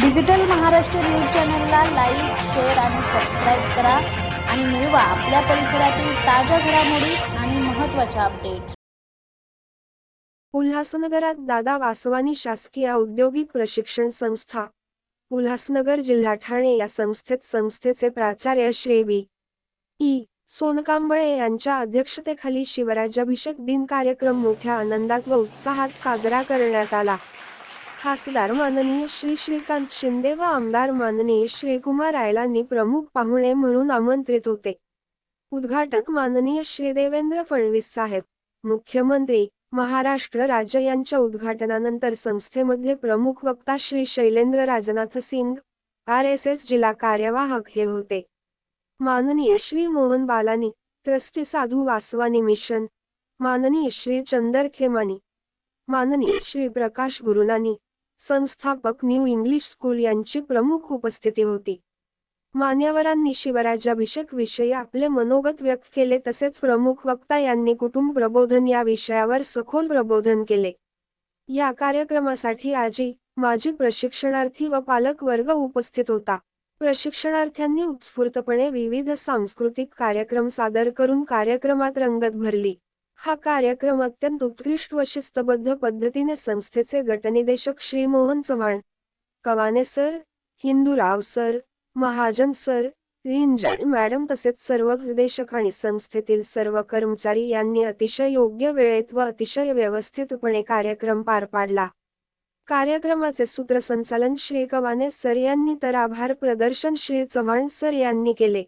Digital Maharashtra news चॅनलला like share आणि subscribe करा आणि मिळवा आपल्या परिसरातील ताज्या घडामोडी आणि महत्त्वाच्या अपडेट्स उल्हासनगरात दादा वासवानी शासकीय औद्योगिक प्रशिक्षण संस्था उल्हासनगर जिल्हा ठाणे या संस्थेत संस्थेचे प्राचार्य श्री बी. ई. सोनकांबळे यांच्या अध्यक्षतेखाली शिवराज्याभिषेक दिन कार्यक्रम मोठ्या आनंदात व उत्साहात साजरा करण्यात आला. खासदार माननीय श्री श्रीकांत शिंदे व आमदार माननीय श्रीकुमार आयलांनी प्रमुख पाहुणे म्हणून आमंत्रित होते. उद्घाटक माननीय श्री देवेंद्र फडणवीस साहेब मुख्यमंत्री महाराष्ट्र राज्य यांच्या उद्घाटनानंतर संस्थेमधले प्रमुख वक्ता Shri Shailendra Rajnath Singh R S S जिल्हा कार्यवाहक हे होते. माननीय श्री मोहन बालानी ट्रस्टी साधू वासवानी मिशन माननीय श्री चंदर खेमानी माननीय श्री प्रकाश गुरुनानी संस्थापक न्यू इंग्लिश स्कूल यांची प्रमुख उपस्थिती होती. मान्यवरांनी शिवराज्याभिषेक विषयी आपले मनोगत व्यक्त केले तसेच प्रमुख वक्ता यांनी कुटुंब प्रबोधन या विषयावर सखोल प्रबोधन केले. या कार्यक्रमासाठी आजी माजी प्रशिक्षणार्थी व पालक वर्ग उपस्थित होता. प्रशिक्षणार्थ्यांनी उत्स्फूर्तपणे विविध सांस्कृतिक कार्यक्रम सादर करून कार्यक्रमात रंगत भरली. हा कार्यक्रम अत्यंत उत्कृष्ट व शिस्तबद्ध पद्धतीने संस्थेचे गटनिदेशक Shri Mohan Chavan Kawane sir Hinduraao sir Mahajan sir Rinjan madam तसेच सर्व निदेशक आणि संस्थेतील सर्व कर्मचारी यांनी अतिशय योग्य वेळेत व अतिशय व्यवस्थितपणे कार्यक्रम पार पाडला. कार्यक्रमाचे सूत्रसंचालन श्री कवाने सर यांनी तर आभार प्रदर्शन श्री चव्हाण सर यांनी केले.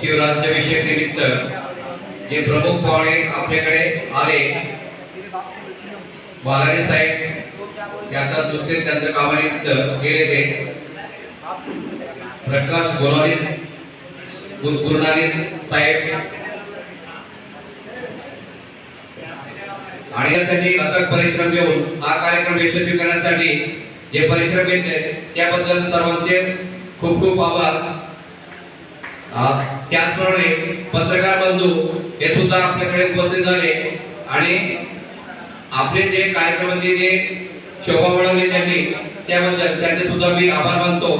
शिवराज्याभिषेक निमित्त जे प्रमुख पाहुणे आपल्याकडे आले बालाडे साहेब याचा दुसरे त्यांच्या कामानिमित्त गेले ते प्रकाश गोलारी गुर- गुरुनारी साहेब आणि यासाठी अथक परिश्रम घेऊन हा कार्यक्रम यशस्वी करण्यासाठी जे परिश्रम घेतले त्याबद्दल सर्वांचे खूप खूप आभार. त्याचप्रमाणे पत्रकार बंधू हे सुद्धा आपल्याकडे उपस्थित झाले. आणि आपले जे कार्यक्रमाचे जे शोभा वळवली त्यांनी त्याबद्दल त्यांचे सुद्धा मी आभार मानतो.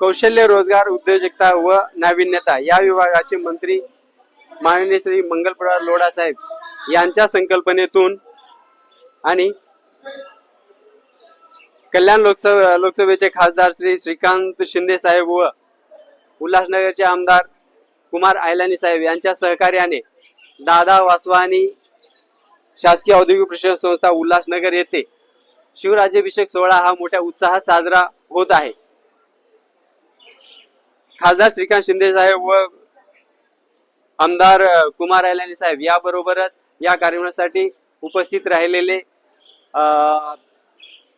कौशल्य रोजगार उद्योजकता व नाविन्यता या विभागाचे मंत्री माननीय श्री मंगलप्रसाद लोढा साहेब यांच्या संकल्पनेतून आणि कल्याण लोकसभा लोकसभेचे खासदार श्री श्रीकांत शिंदे साहेब व उल्हासनगरचे आमदार कुमार आयलानी साहेब यांच्या सहकार्याने दादा वासवानी शासकीय औद्योगिक प्रशिक्षण संस्था उल्हासनगर येथे शिवराज्याभिषेक सोहळा हा मोठ्या उत्साहात साजरा होत आहे. खासदार श्रीकांत शिंदे साहेब व आमदार कुमार आयलानी साहेब याबरोबरच या कार्यक्रमासाठी उपस्थित राहिलेले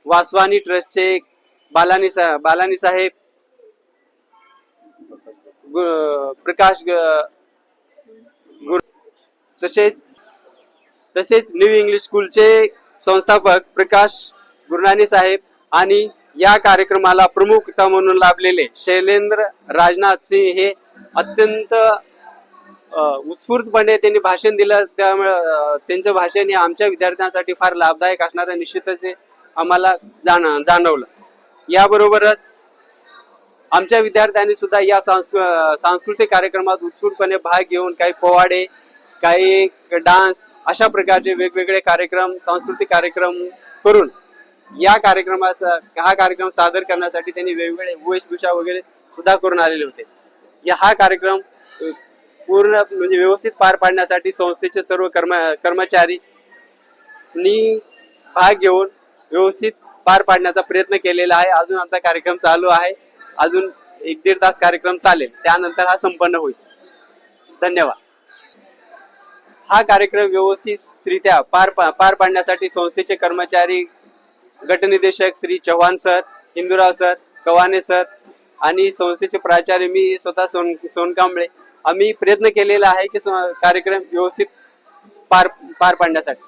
वासवानी ट्रस्टचे बालानी सा बालानी साहेब प्रकाश ग- गुरु तसेच तसेच न्यू इंग्लिश स्कूलचे संस्थापक प्रकाश गुरुनानी साहेब आणि या कार्यक्रमाला प्रमुखता म्हणून लाभलेले शैलेंद्र राजनाथ सिंह हे अत्यंत उत्स्फूर्तपणे त्यांनी भाषण दिलं. त्यामुळे त्यांचं भाषण हे आमच्या विद्यार्थ्यांसाठी फार लाभदायक असणार निश्चितच हे आम्हाला जाण जाणवलं. याबरोबरच आमच्या विद्यार्थ्यांनी सुद्धा या सांस्कृ सांस्कृतिक कार्यक्रमात उत्सुकपणे भाग घेऊन काही पोवाडे काही डान्स अशा प्रकारचे वेगवेगळे कार्यक्रम सांस्कृतिक कार्यक्रम करून या कार्यक्रमास हा कार्यक्रम सादर करण्यासाठी त्यांनी वेगवेगळे वेशभूषा वगैरे सुद्धा करून आलेले होते. या हा कार्यक्रम पूर्ण म्हणजे व्यवस्थित पार पाडण्यासाठी संस्थेचे सर्व कर्म कर्मचारी नी भाग घेऊन व्यवस्थित पार पाडण्याचा प्रयत्न केलेला आहे. अजून आमचा कार्यक्रम चालू आहे. अजून एक दीड तास कार्यक्रम चालेल. त्यानंतर हा संपन्न होईल. धन्यवाद. हा कार्यक्रम व्यवस्थितरित्या पार पा- पार पाडण्यासाठी संस्थेचे कर्मचारी गटनिदेशक Shri Chavan sir Hinduraao sir Kawane sir आणि संस्थेचे प्राचार्य मी स्वतः सोन सोनकांबळे. आम्ही प्रयत्न केलेला आहे की स- कार्यक्रम व्यवस्थित पार पार पाडण्यासाठी.